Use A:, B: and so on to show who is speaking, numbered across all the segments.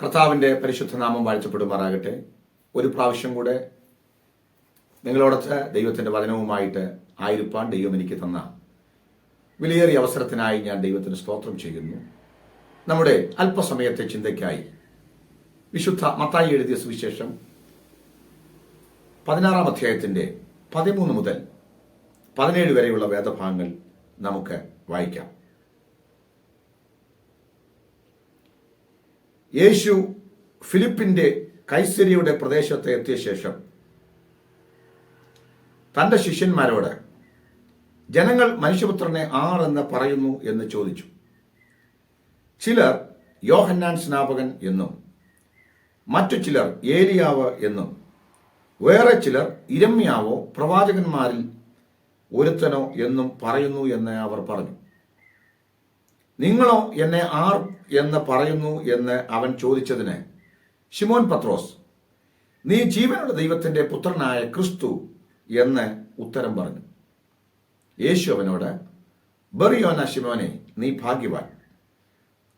A: കർത്താവിന്റെ പരിശുദ്ധ നാമം വാഴ്ചപ്പെടുമാറാകട്ടെ ഒരു പ്രാവശ്യം കൂടെ നിങ്ങളോടൊത്ത് ദൈവത്തിന്റെ വചനവുമായിട്ട് ആയിരിപ്പാൻ ദൈവം എനിക്ക് തന്ന വിലയേറിയ അവസരത്തിനായി ഞാൻ ദൈവത്തിന് സ്തോത്രം ചെയ്യുന്നു. നമ്മുടെ അല്പസമയത്തെ ചിന്തയ്ക്കായി വിശുദ്ധ മത്തായി എഴുതിയ സുവിശേഷം പതിനാറാം അധ്യായത്തിന്റെ പതിമൂന്ന് മുതൽ പതിനേഴ് വരെയുള്ള വേദഭാഗങ്ങൾ നമുക്ക് വായിക്കാം. യേശു ഫിലിപ്പിന്റെ കൈസരിയുടെ പ്രദേശത്ത് എത്തിയ ശേഷം തന്റെ ശിഷ്യന്മാരോട് ജനങ്ങൾ മനുഷ്യപുത്രനെ ആർ എന്ന് പറയുന്നു എന്ന് ചോദിച്ചു. ചിലർ യോഹന്നാൻ സ്നാപകൻ എന്നും മറ്റു ചിലർ ഏലിയാവ് എന്നും വേറെ ചിലർ ഇരമ്യാവോ പ്രവാചകന്മാരിൽ ഒരുത്തനോ എന്നും പറയുന്നു എന്ന് അവർ പറഞ്ഞു. നിങ്ങളോ എന്നെ ആർ എന്ന് പറയുന്നു എന്ന് അവൻ ചോദിച്ചതിന് ഷിമോൻ പത്രോസ് നീ ജീവനുള്ള ദൈവത്തിന്റെ പുത്രനായ ക്രിസ്തു എന്ന് ഉത്തരം പറഞ്ഞു. യേശു അവനോട് ബറിയോന ഷിമോനെ നീ ഭാഗ്യവാൻ.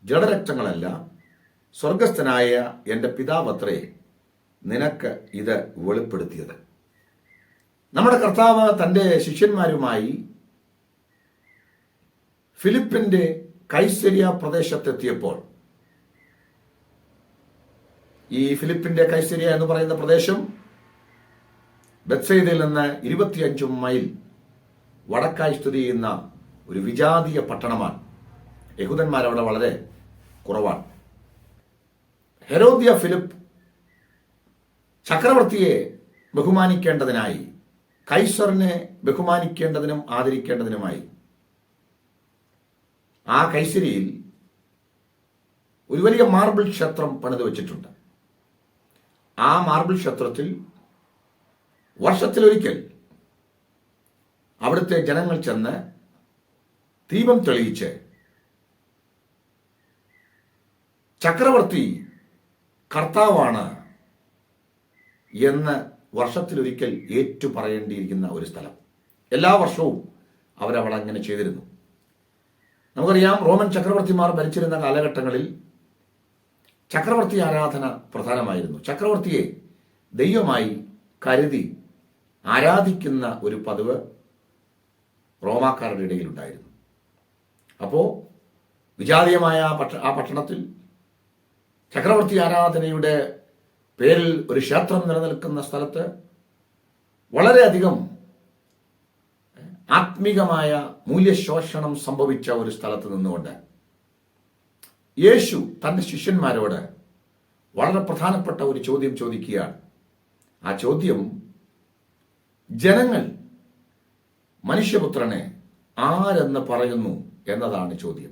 A: ജഡരക്തങ്ങളല്ല സ്വർഗസ്ഥനായ എന്റെ പിതാവത്രേ നിനക്ക് ഇത് വെളിപ്പെടുത്തിയത്. നമ്മുടെ കർത്താവ് തന്റെ ശിഷ്യന്മാരുമായി ഫിലിപ്പിന്റെ കൈസരിയ പ്രദേശത്തെത്തിയപ്പോൾ ഈ ഫിലിപ്പിന്റെ കൈസരിയ എന്ന് പറയുന്ന പ്രദേശം ബത്സൈദയിൽ നിന്ന് ഇരുപത്തിയഞ്ച് മൈൽ വടക്കായി സ്ഥിതി ചെയ്യുന്ന ഒരു വിജാതീയ പട്ടണമാണ്. യഹൂദന്മാർ അവിടെ വളരെ കുറവാണ്. ഹെരോദ്യ ഫിലിപ്പ് ചക്രവർത്തിയെ ബഹുമാനിക്കേണ്ടതിനായി കൈസറിനെ ബഹുമാനിക്കേണ്ടതിനും ആദരിക്കേണ്ടതിനുമായി ആ കൈസരിയിൽ ഒരു വലിയ മാർബിൾ ക്ഷേത്രം പണിത് വെച്ചിട്ടുണ്ട്. ആ മാർബിൾ ക്ഷേത്രത്തിൽ വർഷത്തിലൊരിക്കൽ അവിടുത്തെ ജനങ്ങൾ ചെന്ന് ദീപം തെളിയിച്ച് ചക്രവർത്തി കർത്താവാണ് എന്ന് വർഷത്തിലൊരിക്കൽ ഏറ്റു പറയേണ്ടിയിരിക്കുന്ന ഒരു സ്ഥലം. എല്ലാ വർഷവും അവരവിടെ അങ്ങനെ ചെയ്തിരുന്നു. നമുക്കറിയാം റോമൻ ചക്രവർത്തിമാർ ഭരിച്ചിരുന്ന കാലഘട്ടങ്ങളിൽ ചക്രവർത്തി ആരാധന പ്രധാനമായിരുന്നു. ചക്രവർത്തിയെ ദൈവമായി കരുതി ആരാധിക്കുന്ന ഒരു പതിവ് റോമാക്കാരുടെ ഇടയിൽ ഉണ്ടായിരുന്നു അപ്പോൾ വിജാതീയമായ ആ പട്ടണത്തിൽ ചക്രവർത്തി ആരാധനയുടെ പേരിൽ ഒരു ക്ഷേത്രം നിലനിൽക്കുന്ന സ്ഥലത്ത് വളരെയധികം ആത്മീകമായ മൂല്യശോഷണം സംഭവിച്ച ഒരു സ്ഥലത്ത് നിന്നുകൊണ്ട് യേശു തന്റെ ശിഷ്യന്മാരോട് വളരെ പ്രധാനപ്പെട്ട ഒരു ചോദ്യം ചോദിക്കുകയാണ്. ആ ചോദ്യം ജനങ്ങൾ മനുഷ്യപുത്രനെ ആരെന്ന് പറയുന്നു എന്നതാണ് ചോദ്യം.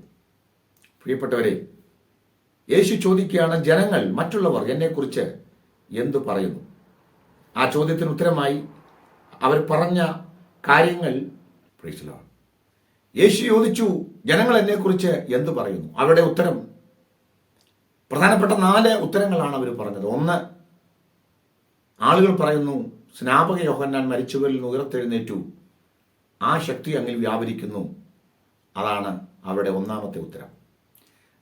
A: പ്രിയപ്പെട്ടവരെ യേശു ചോദിക്കുകയാണ് ജനങ്ങൾ മറ്റുള്ളവർ എന്നെക്കുറിച്ച് എന്തു പറയുന്നു? ആ ചോദ്യത്തിന് ഉത്തരമായി അവർ പറഞ്ഞ കാര്യങ്ങൾ പ്രീശലാണ് യേശു ചോദിച്ചു ജനങ്ങൾ എന്നെക്കുറിച്ച് എന്തു പറയുന്നു? അവരുടെ ഉത്തരം പ്രധാനപ്പെട്ട നാല് ഉത്തരങ്ങളാണ് അവർ പറഞ്ഞത്. ഒന്ന് ആളുകൾ പറയുന്നു സ്നാപക യോഹന്നാൻ മരിച്ചവരിൽ നിന്ന് ഉയർത്തെഴുന്നേറ്റു. ആ ശക്തി അങ്ങിൽ വ്യാപരിക്കുന്നു. അതാണ് അവരുടെ ഒന്നാമത്തെ ഉത്തരം.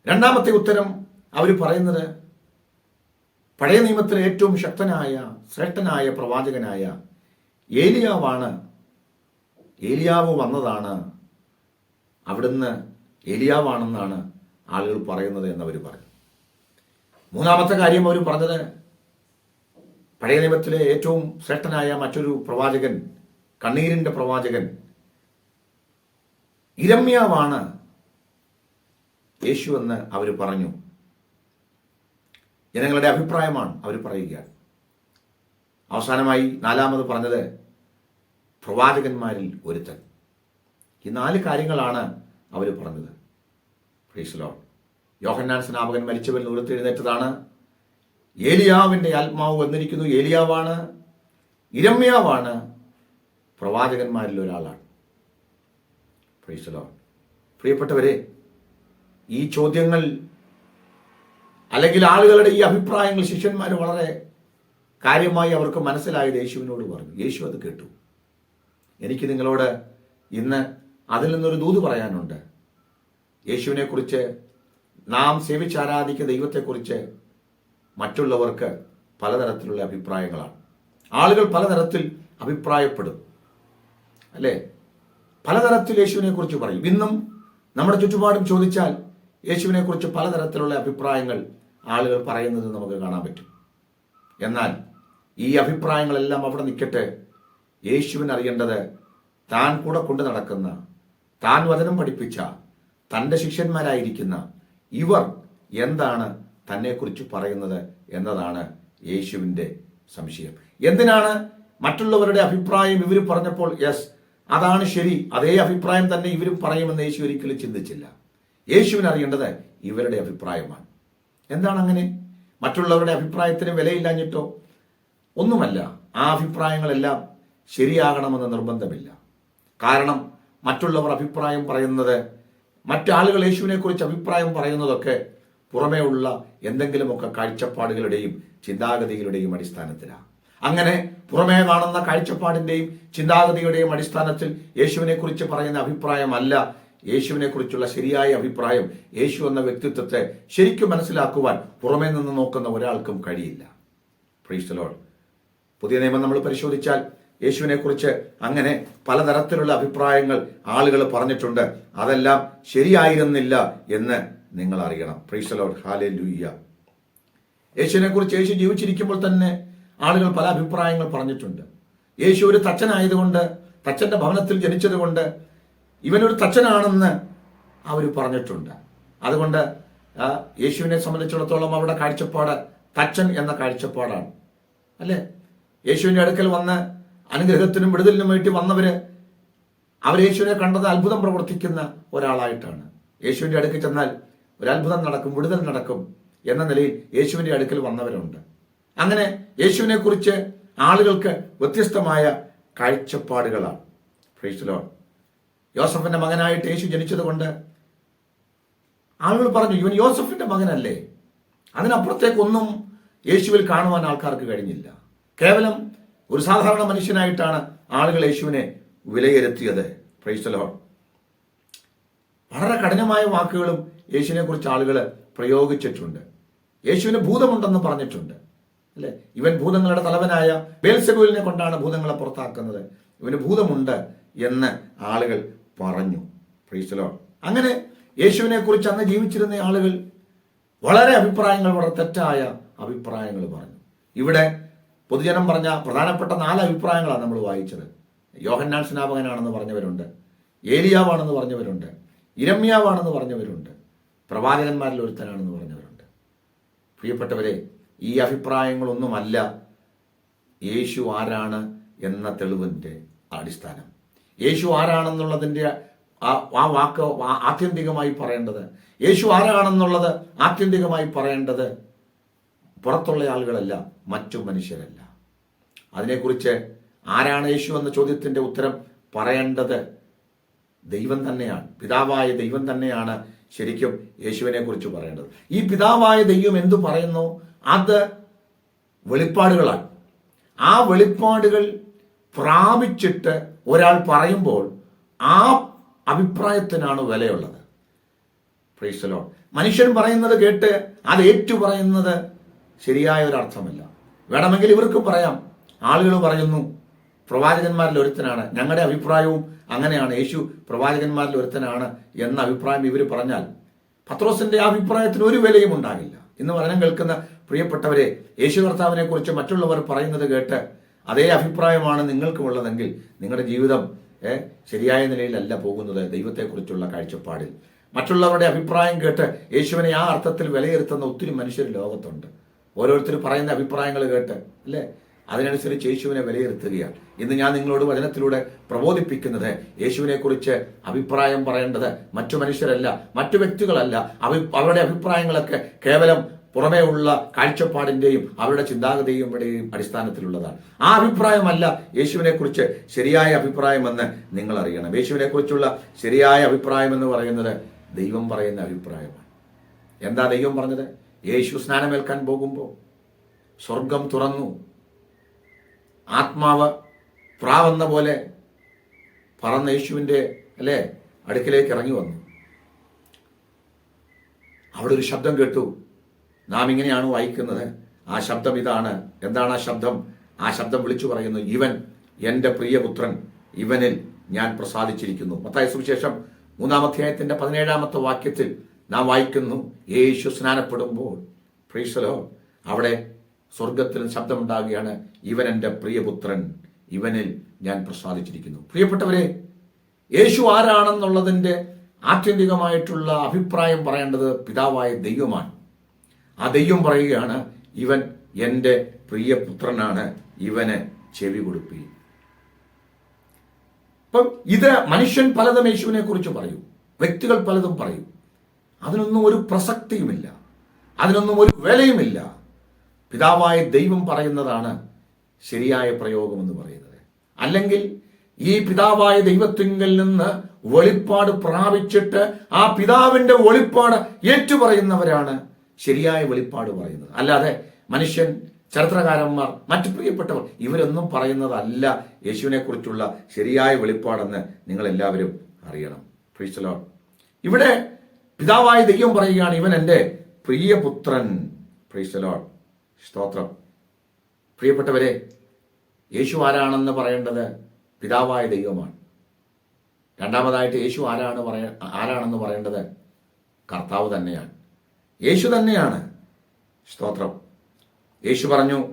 A: രണ്ടാമത്തെ ഉത്തരം അവർ പറയുന്നത് പഴയ നിയമത്തിലെ ഏറ്റവും ശക്തനായ ശ്രേഷ്ഠനായ പ്രവാചകനായ ഏലിയാവാണ് ഏലിയാവ് വന്നതാണ്. അവിടുന്ന് ഏലിയാവാണെന്നാണ് ആളുകൾ പറയുന്നത് എന്നവർ പറഞ്ഞു. മൂന്നാമത്തെ കാര്യം അവർ പറഞ്ഞത് പഴയ നിയമത്തിലെ ഏറ്റവും ശ്രേഷ്ഠനായ മറ്റൊരു പ്രവാചകൻ കണ്ണീരിന്റെ പ്രവാചകൻ ഇരമ്യാവാണ് യേശു എന്ന് അവർ പറഞ്ഞു. ജനങ്ങളുടെ അഭിപ്രായമാണ് അവർ പറയുക. അവസാനമായി നാലാമത് പറഞ്ഞത് പ്രവാചകന്മാരിൽ ഒരുത്തൻ. ഈ നാല് കാര്യങ്ങളാണ് അവർ പറഞ്ഞത്. പ്രീസ്ലോ യോഹന്നാൻ സ്നാപകൻ മരിച്ചവരിൽ ഉയർത്തെഴുന്നേറ്റതാണ് ഏലിയാവിന്റെ ആത്മാവ് വന്നിരിക്കുന്നു. ഏലിയാവാണ്. ഇരമ്യാവാണ്. പ്രവാചകന്മാരിൽ ഒരാളാണ്. പ്രീസ്ലോ പ്രിയപ്പെട്ടവരെ ഈ ചോദ്യങ്ങൾ അല്ലെങ്കിൽ ആളുകളുടെ ഈ അഭിപ്രായങ്ങൾ ശിഷ്യന്മാർ വളരെ കാര്യമായി അവർക്ക് മനസ്സിലായത് യേശുവിനോട് പറഞ്ഞു. യേശു അത് കേട്ടു. എനിക്ക് നിങ്ങളോട് ഇന്ന് അതിൽ നിന്നൊരു ദൂത് പറയാനുണ്ട്. യേശുവിനെക്കുറിച്ച് നാം സേവിച്ച് ആരാധിക്കുന്ന ദൈവത്തെക്കുറിച്ച് മറ്റുള്ളവർക്ക് പലതരത്തിലുള്ള അഭിപ്രായങ്ങളാണ്. ആളുകൾ പലതരത്തിൽ അഭിപ്രായപ്പെടും. അല്ലേ? പലതരത്തിൽ യേശുവിനെക്കുറിച്ച് പറയും. ഇന്നും നമ്മുടെ ചുറ്റുപാടും ചോദിച്ചാൽ യേശുവിനെക്കുറിച്ച് പലതരത്തിലുള്ള അഭിപ്രായങ്ങൾ ആളുകൾ പറയുന്നത് നമുക്ക് കാണാൻ പറ്റും. എന്നാൽ ഈ അഭിപ്രായങ്ങളെല്ലാം അവിടെ നിൽക്കട്ടെ. യേശുവിന് അറിയേണ്ടത് താൻ കൂടെ കൊണ്ടു നടക്കുന്ന താൻ വചനം പഠിപ്പിച്ച തന്റെ ശിഷ്യന്മാരായിരിക്കുന്ന ഇവർ എന്താണ് തന്നെക്കുറിച്ച് പറയുന്നത് എന്നതാണ് യേശുവിന്റെ സംശയം. എന്തിനാണ് മറ്റുള്ളവരുടെ അഭിപ്രായം ഇവർ പറഞ്ഞപ്പോൾ യെസ് അതാണ് ശരി അതേ അഭിപ്രായം തന്നെ ഇവരും പറയുമെന്ന് യേശു ഒരിക്കലും ചിന്തിച്ചില്ല. യേശുവിന് അറിയേണ്ടത് ഇവരുടെ അഭിപ്രായമാണ്. എന്താണ് അങ്ങനെ? മറ്റുള്ളവരുടെ അഭിപ്രായത്തിന് വിലയില്ലാഞ്ഞിട്ടോ? ഒന്നുമല്ല ആ അഭിപ്രായങ്ങളെല്ലാം ശരിയാകണമെന്ന് നിർബന്ധമില്ല. കാരണം മറ്റുള്ളവർ അഭിപ്രായം പറയുന്നത് മറ്റാളുകൾ യേശുവിനെക്കുറിച്ച് അഭിപ്രായം പറയുന്നതൊക്കെ പുറമേ ഉള്ള എന്തെങ്കിലുമൊക്കെ കാഴ്ചപ്പാടുകളുടെയും ചിന്താഗതികളുടെയും അടിസ്ഥാനത്തിലാണ് അങ്ങനെ പുറമേ കാണുന്ന കാഴ്ചപ്പാടിന്റെയും ചിന്താഗതിയുടെയും അടിസ്ഥാനത്തിൽ യേശുവിനെക്കുറിച്ച് പറയുന്ന അഭിപ്രായമല്ല യേശുവിനെക്കുറിച്ചുള്ള ശരിയായ അഭിപ്രായം. യേശു എന്ന വ്യക്തിത്വത്തെ ശരിക്കും മനസ്സിലാക്കുവാൻ പുറമേ നിന്ന് നോക്കുന്ന ഒരാൾക്കും കഴിയില്ല. പ്രീസ്റ്റലോൾ പുതിയ നിയമം നമ്മൾ പരിശോധിച്ചാൽ യേശുവിനെ കുറിച്ച് അങ്ങനെ പലതരത്തിലുള്ള അഭിപ്രായങ്ങൾ ആളുകൾ പറഞ്ഞിട്ടുണ്ട്. അതെല്ലാം ശരിയായിരുന്നില്ല എന്ന് നിങ്ങൾ അറിയണം പ്രൈസ് ലോഡ് ഹാലെ ലൂയ്യ യേശുവിനെ കുറിച്ച് യേശു ജീവിച്ചിരിക്കുമ്പോൾ തന്നെ ആളുകൾ പല അഭിപ്രായങ്ങൾ പറഞ്ഞിട്ടുണ്ട്. യേശു ഒരു തച്ചനായതുകൊണ്ട് തച്ചന്റെ ഭവനത്തിൽ ജനിച്ചതുകൊണ്ട് ഇവനൊരു തച്ചനാണെന്ന് അവർ പറഞ്ഞിട്ടുണ്ട്. അതുകൊണ്ട് യേശുവിനെ സംബന്ധിച്ചിടത്തോളം അവരുടെ കാഴ്ചപ്പാട് തച്ചൻ എന്ന കാഴ്ചപ്പാടാണ്. അല്ലേ? യേശുവിന്റെ അടുക്കൽ വന്ന് അനുഗ്രഹത്തിനും വിടുതലിനും വേണ്ടി വന്നവര് അവർ യേശുവിനെ കണ്ടത് അത്ഭുതം പ്രവർത്തിക്കുന്ന ഒരാളായിട്ടാണ്. യേശുവിന്റെ അടുക്കൽ ചെന്നാൽ ഒരു അത്ഭുതം നടക്കും വിടുതൽ നടക്കും എന്ന നിലയിൽ യേശുവിന്റെ അടുക്കൽ വന്നവരുണ്ട്. അങ്ങനെ യേശുവിനെ കുറിച്ച് ആളുകൾക്ക് വ്യത്യസ്തമായ കാഴ്ചപ്പാടുകളാണ്. ഫ്രീസ്ലോ യോസഫിന്റെ മകനായിട്ട് യേശു ജനിച്ചതുകൊണ്ട് ആളുകൾ പറഞ്ഞു ഇവൻ യോസഫിന്റെ മകനല്ലേ? അതിനപ്പുറത്തേക്കൊന്നും യേശുവിൽ കാണുവാൻ ആൾക്കാർക്ക് കഴിഞ്ഞില്ല. കേവലം ഒരു സാധാരണ മനുഷ്യനായിട്ടാണ് ആളുകൾ യേശുവിനെ വിലയിരുത്തിയത്. പ്രൈസ്തലോ വളരെ കഠിനമായ വാക്കുകളും യേശുവിനെ കുറിച്ച് ആളുകൾ പ്രയോഗിച്ചിട്ടുണ്ട്. യേശുവിന് ഭൂതമുണ്ടെന്ന് പറഞ്ഞിട്ടുണ്ട്. അല്ലെ? ഇവൻ ഭൂതങ്ങളുടെ തലവനായ ബേൽസെഗുലിനെ കൊണ്ടാണ് ഭൂതങ്ങളെ പുറത്താക്കുന്നത്. ഇവന് ഭൂതമുണ്ട് എന്ന് ആളുകൾ പറഞ്ഞു. പ്രീസ്തലോ അങ്ങനെ യേശുവിനെ കുറിച്ച് അന്ന് ജീവിച്ചിരുന്ന ആളുകൾ വളരെ അഭിപ്രായങ്ങൾ വളരെ തെറ്റായ അഭിപ്രായങ്ങൾ പറഞ്ഞു. ഇവിടെ പൊതുജനം പറഞ്ഞ പ്രധാനപ്പെട്ട നാല് അഭിപ്രായങ്ങളാണ് നമ്മൾ വായിച്ചത്. യോഹന്നാൻ സ്നാപകനാണെന്ന് പറഞ്ഞവരുണ്ട്. ഏലിയാവാണെന്ന് പറഞ്ഞവരുണ്ട്. ഇരമ്യാവാണെന്ന് പറഞ്ഞവരുണ്ട്. പ്രവാചകന്മാരിൽ ഒരുത്തനാണെന്ന് പറഞ്ഞവരുണ്ട്. പ്രിയപ്പെട്ടവരെ ഈ അഭിപ്രായങ്ങളൊന്നുമല്ല യേശു ആരാണ് എന്ന തെളിവിന്റെ അടിസ്ഥാനം. യേശു ആരാണെന്നുള്ളതിന്റെ ആ വാക്ക് ആത്യന്തികമായി പറയേണ്ടത് യേശു ആരാണെന്നുള്ളത് ആത്യന്തികമായി പറയേണ്ടത് പുറത്തുള്ള ആളുകളല്ല മറ്റു മനുഷ്യരല്ല. അതിനെക്കുറിച്ച് ആരാണ് യേശു എന്ന ചോദ്യത്തിന്റെ ഉത്തരം? പറയേണ്ടത് ദൈവം തന്നെയാണ്. പിതാവായ ദൈവം തന്നെയാണ് ശരിക്കും യേശുവിനെ കുറിച്ച് പറയേണ്ടത്. ഈ പിതാവായ ദൈവം എന്തു പറയുന്നു? അത് വെളിപ്പാടുകളാണ്. ആ വെളിപ്പാടുകൾ പ്രാപിച്ചിട്ട് ഒരാൾ പറയുമ്പോൾ ആ അഭിപ്രായത്തിനാണ് വിലയുള്ളത്. മനുഷ്യൻ പറയുന്നത് കേട്ട് അത് ഏറ്റു പറയുന്നത് ശരിയായ ഒരു അർത്ഥമല്ല വേണമെങ്കിൽ ഇവർക്ക് പറയാം. ആളുകൾ പറയുന്നു പ്രവാചകന്മാരിൽ ഒരുത്തനാണ്. ഞങ്ങളുടെ അഭിപ്രായവും അങ്ങനെയാണ്. യേശു പ്രവാചകന്മാരിൽ ഒരുത്തനാണ് എന്ന അഭിപ്രായം ഇവർ പറഞ്ഞാൽ പത്രോസിന്റെ അഭിപ്രായത്തിന് ഒരു വിലയും ഉണ്ടാകില്ല. ഇന്ന് വചനം കേൾക്കുന്ന പ്രിയപ്പെട്ടവരെ യേശു കർത്താവിനെ കുറിച്ച് മറ്റുള്ളവർ പറയുന്നത് കേട്ട് അതേ അഭിപ്രായമാണ് നിങ്ങൾക്കുമുള്ളതെങ്കിൽ നിങ്ങളുടെ ജീവിതം ശരിയായ നിലയിലല്ല പോകുന്നത് ദൈവത്തെക്കുറിച്ചുള്ള കാഴ്ചപ്പാടിൽ. മറ്റുള്ളവരുടെ അഭിപ്രായം കേട്ട് യേശുവിനെ ആ അർത്ഥത്തിൽ വിലയിരുത്തുന്ന ഒത്തിരി മനുഷ്യർ ലോകത്തുണ്ട്. ഓരോരുത്തർ പറയുന്ന അഭിപ്രായങ്ങൾ കേട്ട് അല്ലേ? അതിനനുസരിച്ച് യേശുവിനെ വിലയിരുത്തുകയാണ്. ഇന്ന് ഞാൻ നിങ്ങളോട് വചനത്തിലൂടെ പ്രബോധിപ്പിക്കുന്നത് യേശുവിനെ കുറിച്ച് അഭിപ്രായം പറയേണ്ടത് മറ്റു മനുഷ്യരല്ല മറ്റു വ്യക്തികളല്ല. അഭി അവരുടെ അഭിപ്രായങ്ങളൊക്കെ കേവലം പുറമേ ഉള്ള അവരുടെ ചിന്താഗതിയുടെയും അടിസ്ഥാനത്തിലുള്ളതാണ്. ആ അഭിപ്രായമല്ല യേശുവിനെ കുറിച്ച് ശരിയായ അഭിപ്രായമെന്ന് നിങ്ങൾ അറിയണം യേശുവിനെ കുറിച്ചുള്ള ശരിയായ അഭിപ്രായം എന്ന് പറയുന്നത് ദൈവം പറയുന്ന അഭിപ്രായമാണ്. എന്താ ദൈവം പറഞ്ഞത്? യേശു സ്നാനമേൽക്കാൻ പോകുമ്പോൾ സ്വർഗം തുറന്നു. ആത്മാവ് പ്രാവെന്ന പോലെ പറന്ന യേശുവിന്റെ അല്ലേ അടുക്കിലേക്ക് ഇറങ്ങി വന്നു. അവിടെ ഒരു ശബ്ദം കേട്ടു. നാം ഇങ്ങനെയാണ് വായിക്കുന്നത്? ആ ശബ്ദം ഇതാണ്. എന്താണ് ആ ശബ്ദം? ആ ശബ്ദം വിളിച്ചു പറയുന്നു ഇവൻ എന്റെ പ്രിയപുത്രൻ ഇവനിൽ ഞാൻ പ്രസാദിച്ചിരിക്കുന്നു. മത്തായ സുവിശേഷം മൂന്നാം അധ്യായത്തിന്റെ പതിനേഴാമത്തെ വാക്യത്തിൽ നാം വായിക്കുന്നു. യേശു സ്നാനപ്പെടുമ്പോൾ പ്രീസലോ അവിടെ സ്വർഗത്തിൽ ശബ്ദമുണ്ടാകുകയാണ്. ഇവൻ എന്റെ പ്രിയപുത്രൻ ഇവനിൽ ഞാൻ പ്രസാദിച്ചിരിക്കുന്നു. പ്രിയപ്പെട്ടവരെ യേശു ആരാണെന്നുള്ളതിന്റെ ആത്യന്തികമായിട്ടുള്ള അഭിപ്രായം പറയേണ്ടത് പിതാവായ ദൈവമാണ്. ആ ദൈവം പറയുകയാണ് ഇവൻ എന്റെ പ്രിയപുത്രനാണ് ഇവന് ചെവി കൊടുപ്പി ഇപ്പം ഇത് മനുഷ്യൻ പലതും യേശുവിനെ കുറിച്ച് പറയും. വ്യക്തികൾ പലതും പറയും. അതിനൊന്നും ഒരു പ്രസക്തിയുമില്ല. അതിനൊന്നും ഒരു വിലയുമില്ല. പിതാവായ ദൈവം പറയുന്നതാണ് ശരിയായ പ്രയോഗം എന്ന് പറയുന്നത്. അല്ലെങ്കിൽ ഈ പിതാവായ ദൈവത്തിങ്കിൽ നിന്ന് വെളിപ്പാട് പ്രാപിച്ചിട്ട് ആ പിതാവിന്റെ വെളിപ്പാട് ഏറ്റുപറയുന്നവരാണ് ശരിയായ വെളിപ്പാട് പറയുന്നത്. അല്ലാതെ മനുഷ്യൻ ചരിത്രകാരന്മാർ മറ്റു പ്രിയപ്പെട്ടവർ ഇവരൊന്നും പറയുന്നതല്ല യേശുവിനെ കുറിച്ചുള്ള ശരിയായ വെളിപ്പാടെന്ന് നിങ്ങൾ എല്ലാവരും അറിയണം പ്രീസ്തലോ ഇവിടെ പിതാവായ ദൈവം പറയുകയാണ് ഇവൻ എന്റെ പ്രിയപുത്രൻ. പ്രീസ്തലോ സ്തോത്രം. പ്രിയപ്പെട്ടവരെ യേശു ആരാണെന്ന് പറയേണ്ടത് പിതാവായ ദൈവമാണ്. രണ്ടാമതായിട്ട് യേശു ആരാണ് പറയ ആരാണെന്ന് പറയേണ്ടത് കർത്താവ് തന്നെയാണ്. യേശു തന്നെയാണ്. സ്തോത്രം. യേശു പറഞ്ഞു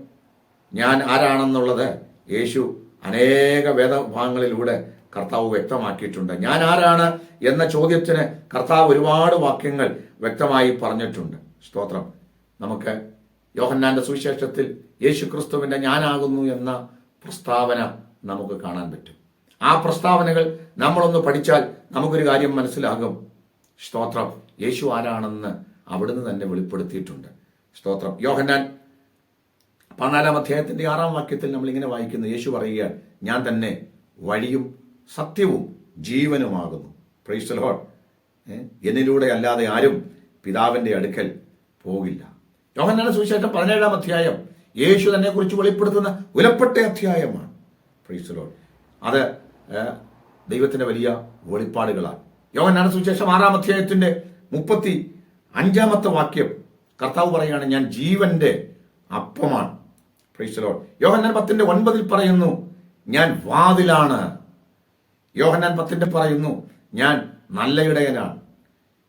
A: ഞാൻ ആരാണെന്നുള്ളത് യേശു അനേക വേദഭാഗങ്ങളിലൂടെ കർത്താവ് വ്യക്തമാക്കിയിട്ടുണ്ട്. ഞാൻ ആരാണ് എന്ന ചോദ്യത്തിന് കർത്താവ് ഒരുപാട് വാക്യങ്ങൾ വ്യക്തമായി പറഞ്ഞിട്ടുണ്ട്. സ്തോത്രം. നമുക്ക് യോഹന്നാന്റെ സുവിശേഷത്തിൽ യേശു ക്രിസ്തുവിന്റെ ഞാനാകുന്നു എന്ന പ്രസ്താവന നമുക്ക് കാണാൻ പറ്റും. ആ പ്രസ്താവനകൾ നമ്മളൊന്ന് പഠിച്ചാൽ നമുക്കൊരു കാര്യം മനസ്സിലാകും. സ്തോത്രം. യേശു ആരാണെന്ന് അവിടുന്ന് തന്നെ വെളിപ്പെടുത്തിയിട്ടുണ്ട്. സ്തോത്രം. യോഹന്നാൻ പതിനാലാം അധ്യായത്തിന്റെ ആറാം വാക്യത്തിൽ നമ്മൾ ഇങ്ങനെ വായിക്കുന്നു. യേശു പറയുക ഞാൻ തന്നെ വഴിയും സത്യവും ജീവനുമാകുന്നു. പ്രൈസ് ലോൺ എന്നിലൂടെ അല്ലാതെ ആരും പിതാവിന്റെ അടുക്കൽ പോകില്ല. യോഹന്നാൻ സുവിശേഷം പതിനേഴാം അധ്യായം. യേശു തന്നെ കുറിച്ച് വെളിപ്പെടുത്തുന്ന വിലപ്പെട്ട അധ്യായമാണ്. പ്രൈസ് ലോൺ അത് ദൈവത്തിന്റെ വലിയ വെളിപ്പാടുകളാണ്. യോഹന്നാൻ സുവിശേഷം ആറാം അധ്യായത്തിന്റെ മുപ്പത്തി അഞ്ചാമത്തെ വാക്യം കർത്താവ് പറയുകയാണ് ഞാൻ ജീവന്റെ അപ്പമാണ്. പ്രൈസ് ലോൺ യോഹന്നാൻ പത്തിന്റെ ഒൻപതിൽ പറയുന്നു ഞാൻ വാതിലാണ് യോഹന്നാൻ പത്തിന്റെ പറയുന്നു ഞാൻ നല്ല ഇടയനാണ്